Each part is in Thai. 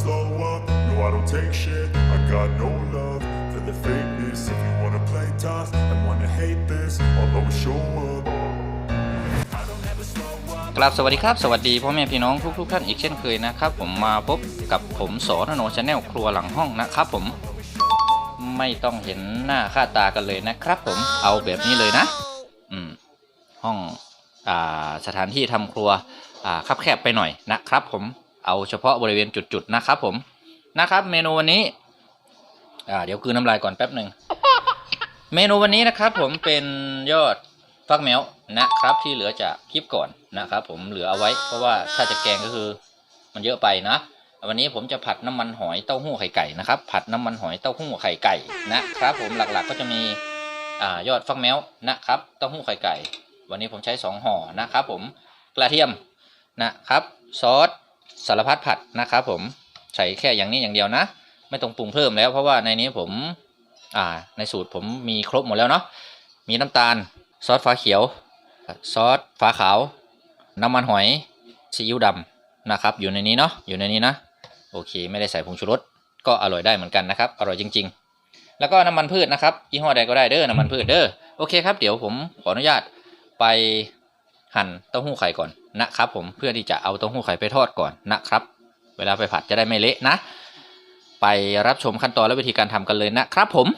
slow up, no I don't take shit I got no love for the fakeness If you wanna play tough and wanna hate this I'll always show up กราบสวัสดีครับ สวัสดีพ่อแม่พี่น้องทุกๆท่านอีกเช่นเคยนะครับ ผมมาพบกับผมสอนโนชาแนลครัวหลังห้องนะครับผม ไม่ต้องเห็นหน้าค่าตากันเลยนะครับ ผมเอาแบบนี้เลยนะ อืม ห้องอ่าสถานที่ทำครัวอ่าคับแคบไปหน่อยนะครับ ผม เอาเฉพาะบริเวณจุดๆนะครับผมนะครับเมนูวันนี้อ่าเดี๋ยวคืนน้ำลายก่อนแป๊บหนึ่งเมนูวันนี้นะครับผมเป็นยอดฟักแมวนะครับที่เหลือจากคลิปก่อนนะครับผมเหลือเอาไว้ เพราะว่าถ้าจะแกงก็คือมันเยอะไปนะวันนี้ผมจะผัดน้ำมันหอยเต้าหู้ไข่ไก่นะครับผัดน้ำมันหอยเต้าหู้ไข่ไก่นะครับผมหลักๆก็จะมีอ่ายอดฟักแมวนะครับเต้าหู้ไข่ไก่ วันนี้ผมใช้สองห่อนะครับผมกระเทียมนะครับซอส สารพัดผัดนะครับผมใส่แค่อย่างนี้อย่างเดียวนะ ไม่ต้องปรุงเพิ่มแล้วเพราะว่าในนี้ผมอ่าในสูตรผมมีครบหมดแล้วเนาะมีน้ำตาลซอสฟ้าเขียว ซอสฟ้าขาว น้ำมันหอยซีอิ๊วดำนะครับ อยู่ในนี้เนาะอยู่ในนี้นะโอเค ไม่ได้ใส่ผงชูรสก็อร่อยได้เหมือนกันนะครับ อร่อยจริง ๆ แล้วก็น้ำมันพืชนะครับยี่ห้อใดก็ได้เด้อน้ำมันพืชเด้อโอเคครับเดี๋ยวผมขออนุญาตไป หั่นเต้าหู้ไข่ก่อนนะครับ ผมเพื่อที่จะเอาเต้าหู้ไข่ไปทอดก่อนนะครับ เวลาไปผัดจะได้ไม่เละนะ ไปรับชมขั้นตอนและวิธีการทำกันเลยนะครับ ผม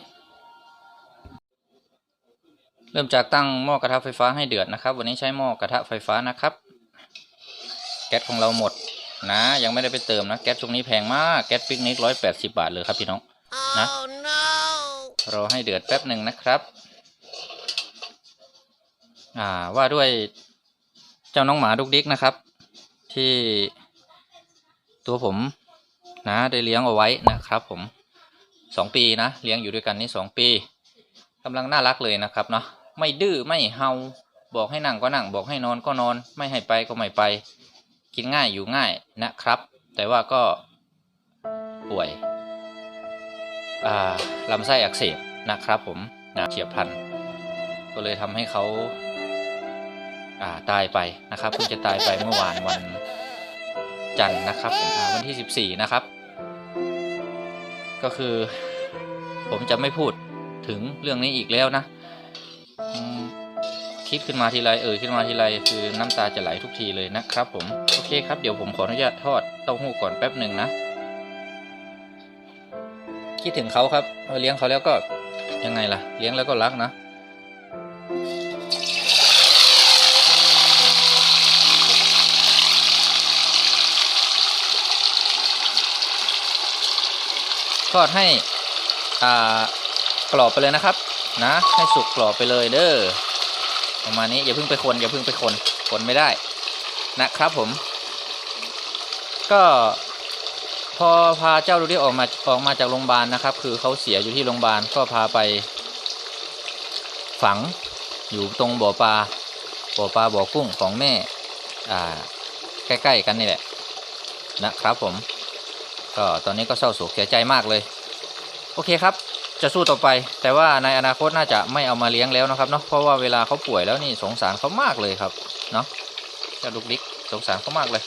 เริ่มจากตั้งหม้อกระทะไฟฟ้าให้เดือดนะครับ วันนี้ใช้หม้อกระทะไฟฟ้านะครับ แก๊สของเราหมดนะ ยังไม่ได้ไปเติมนะแก๊สช่วงนี้แพงมากแก๊สปิกนิกร้อยแปดสิบาทเลยครับพี่น้องนะ Oh no! รอให้เดือดแป๊บหนึ่งนะครับ อ่าว่าด้วย เจ้าน้องหมาดุกดิกนะครับ ที่ตัวผมนะได้เลี้ยงเอาไว้นะครับ ผมสองปีนะเลี้ยงอยู่ด้วยกันนี่สองปีกำลังน่ารักเลยนะครับเนาะไม่ดื้อไม่เฮาบอกให้นั่งก็นั่ง บอกให้นอนก็นอน ไม่ให้ไปก็ไม่ไป กินง่ายอยู่ง่ายนะครับ แต่ว่าก็ป่วยลำไส้อักเสบนะครับผมนะเฉียบพลัน ก็เลยทำให้เขา ตายไปนะครับเพิ่งจะตายไปเมื่อวานวันจันทร์นะครับวันที่ 14 นะครับ ก็คือผมจะไม่พูดถึงเรื่องนี้อีกแล้วนะ คิดขึ้นมาทีไรเออขึ้นมาทีไรคือน้ำตาจะไหลทุกทีเลยนะครับ ผมโอเคครับเดี๋ยวผมขออนุญาตทอดเต้าหู้ก่อนแป๊บหนึ่งนะ คิดถึงเขาครับเลี้ยงเขาแล้วก็ยังไงล่ะ เลี้ยงแล้วก็รักนะ ทอดให้อ่ากรอบไปเลยนะครับ นะ ให้สุกกรอบไปเลยเด้อประมาณนี้อย่าเพิ่งไปคนอย่าเพิ่งไปคนคนไม่ได้นะครับผม ก็พอพาเจ้าดูดิออกมาออกมาจากโรงพยาบาลนะครับ คือเขาเสียอยู่ที่โรงพยาบาลก็พาไป ฝังอยู่ตรงบ่อปลาบ่อปลาบ่อกุ้งของแม่ อ่า ใกล้ ๆ กันนี่แหละนะครับผม ก็ตอนนี้ก็เศร้าโศกเสียใจมากเลย โอเคครับ จะสู้ต่อไป แต่ว่าในอนาคตน่าจะไม่เอามาเลี้ยงแล้วนะครับเนาะเพราะว่าเวลาเขาป่วยแล้วนี่สงสารเขามากเลยครับเนาะเจ้าลูกดิกสงสารเขามากเลย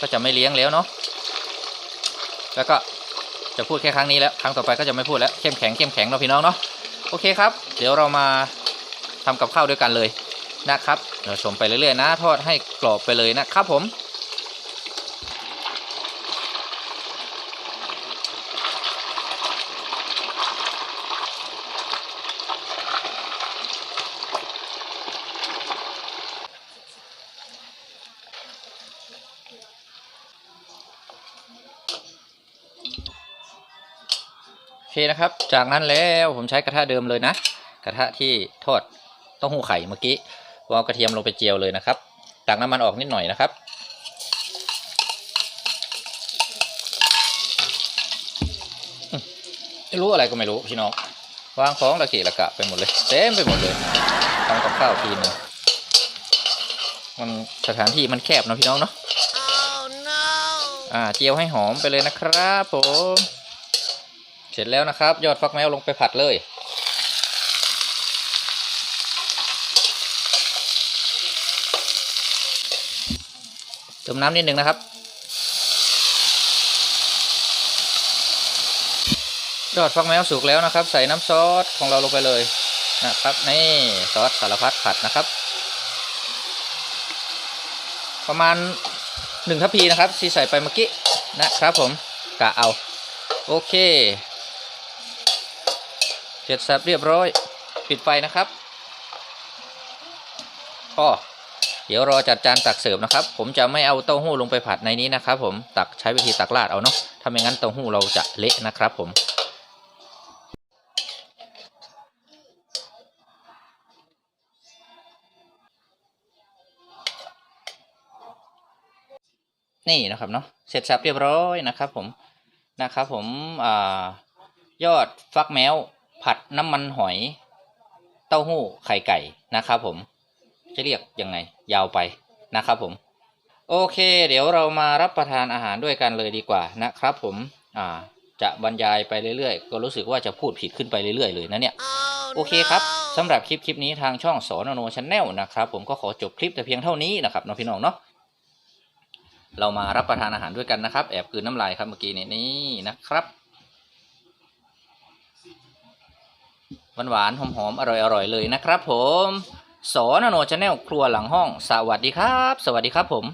ก็จะไม่เลี้ยงแล้วเนาะแล้วก็จะพูดแค่ครั้งนี้แล้วครั้งต่อไปก็จะไม่พูดแล้วเข้มแข็งเข้มแข็งเนาะพี่น้องเนาะโอเคครับ เดี๋ยวเรามาทำกับข้าวด้วยกันเลยนะครับเดี๋ยวชมไปเรื่อยๆนะ ทอดให้กรอบไปเลยนะครับผม เคนะครับ จากนั้นแล้วผมใช้กระทะเดิมเลยนะ กระทะที่ทอดเต้าหู้ไข่เมื่อกี้วางกระเทียมลงไปเจียวเลยนะครับตักน้ำมันออกนิดหน่อยนะครับอืมไม่รู้อะไรก็ไม่รู้พี่น้อง วางของระเกะระกะไปหมดเลย เต็มไปหมดเลยทำกับข้าวทีนึงมันสถานที่มันแคบเนอะพี่น้องเนาะ Oh no! อ่าเจียวให้หอมไปเลยนะครับผม เสร็จแล้วนะครับ ยอดฟักแมวลงไปผัดเลย เติมน้ำนิดหนึ่งนะครับ ยอดฟักแมวสุกแล้วนะครับ ใส่น้ำซอสของเราลงไปเลยนะครับนี่ซอสสารพัดผัดนะครับ ประมาณหนึ่งทัพพีนะครับที่ใส่ไปเมื่อกี้นะครับผมกะเอา โอเค เสร็จสับเรียบร้อย ปิดไฟนะครับพอเดี๋ยวรอจัดจานตักเสิร์ฟนะครับ ผมจะไม่เอาเต้าหู้ลงไปผัดในนี้นะครับ ผมตักใช้วิธีตักราดเอาเนาะถ้าไม่งั้นเต้าหู้เราจะเละนะครับ ผมนี่นะครับเนาะเสร็จสับเรียบร้อยนะครับ ผมนะครับ ผมอยอดฟักแมว ผัดน้ำมันหอย เต้าหู้ไข่ไก่นะครับผม จะเรียกยังไง ยาวไปนะครับผม โอเค เดี๋ยวเรามารับประทานอาหารด้วยกันเลยดีกว่านะครับผมอ่าจะบรรยายไปเรื่อยๆ ก็รู้สึกว่าจะพูดผิดขึ้นไปเรื่อยๆ เลยนะเนี่ย โอเคครับสำหรับคลิปคลิปนี้ทางช่องสอนโนชแนลนะครับผมก็ขอจบคลิปแต่เพียงเท่านี้นะครับน้องพี่น้องเนาะเรามารับประทานอาหารด้วยกันนะครับ แอบกลืนน้ำลายครับเมื่อกี้นี้นี่นะครับ หวานๆหอมๆอร่อยๆเลยนะครับผมสอนโนชแนลครัวหลังห้อง สวัสดีครับ สวัสดีครับผม